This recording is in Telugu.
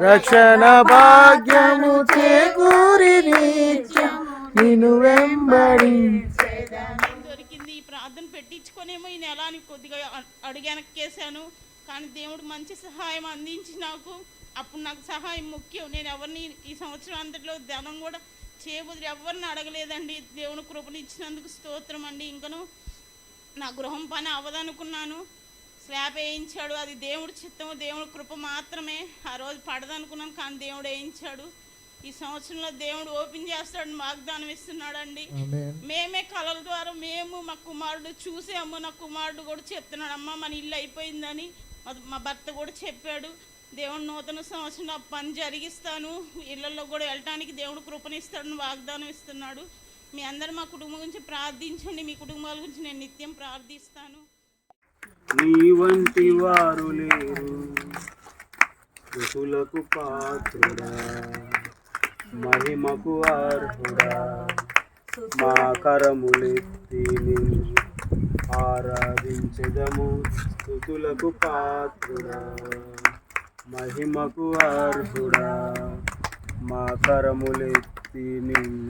రక్షణ భాగ్యము చేకూరి నిన్ను వెంబడి దొరికింది ఈ ప్రార్థన పెట్టించుకొనేమో ఈ నెల అని కొద్దిగా అ- అడిగెనక్కేసాను కానీ దేవుడు మంచి సహాయం అందించి నాకు అప్పుడు నాకు సహాయం ముఖ్యం. నేను ఎవరిని ఈ సంవత్సరం అంతట్లో ధనం కూడా చేయబుద్ధి ఎవరిని అడగలేదండి. దేవుని కృపనిచ్చినందుకు స్తోత్రం అండి ఇంకను నా గృహం పని అవ్వదనుకున్నాను. స్లాబ్ వేయించాడు అది దేవుడి చిత్తము దేవుడి కృప మాత్రమే. ఆ రోజు పడదనుకున్నాను కానీ దేవుడు వేయించాడు. ఈ సంవత్సరంలో దేవుడు ఓపెన్ చేస్తాడు వాగ్దానం ఇస్తున్నాడండి. మేమే కళల ద్వారా మేము మా కుమారుడు చూసాము. నా కుమారుడు కూడా చెప్తున్నాడు అమ్మ మన ఇల్లు అయిపోయిందని మా- మా భర్త కూడా చెప్పాడు. దేవుడు నూతన సంవత్సరంలో ఆ పని జరిగిస్తాను. ఇళ్ళలో కూడా వెళ్ళటానికి దేవుడు కృపనిస్తాడని వాగ్దానం ఇస్తున్నాడు. మీ అందరు మా కుటుంబం గురించి ప్రార్థించండి. మీ కుటుంబాల గురించి నేను నిత్యం ప్రార్థిస్తాను. నీ వంటి వారు లేరు. ఋతులకు పాత్రుడా. మహిమకు అర్హుడా. మా కరములెత్తి నిన్ను ఆరాధించదము. స్థుతులకు పాత్రుడా. మహిమకు అర్హుడా. మా కరములెత్తి నిన్ను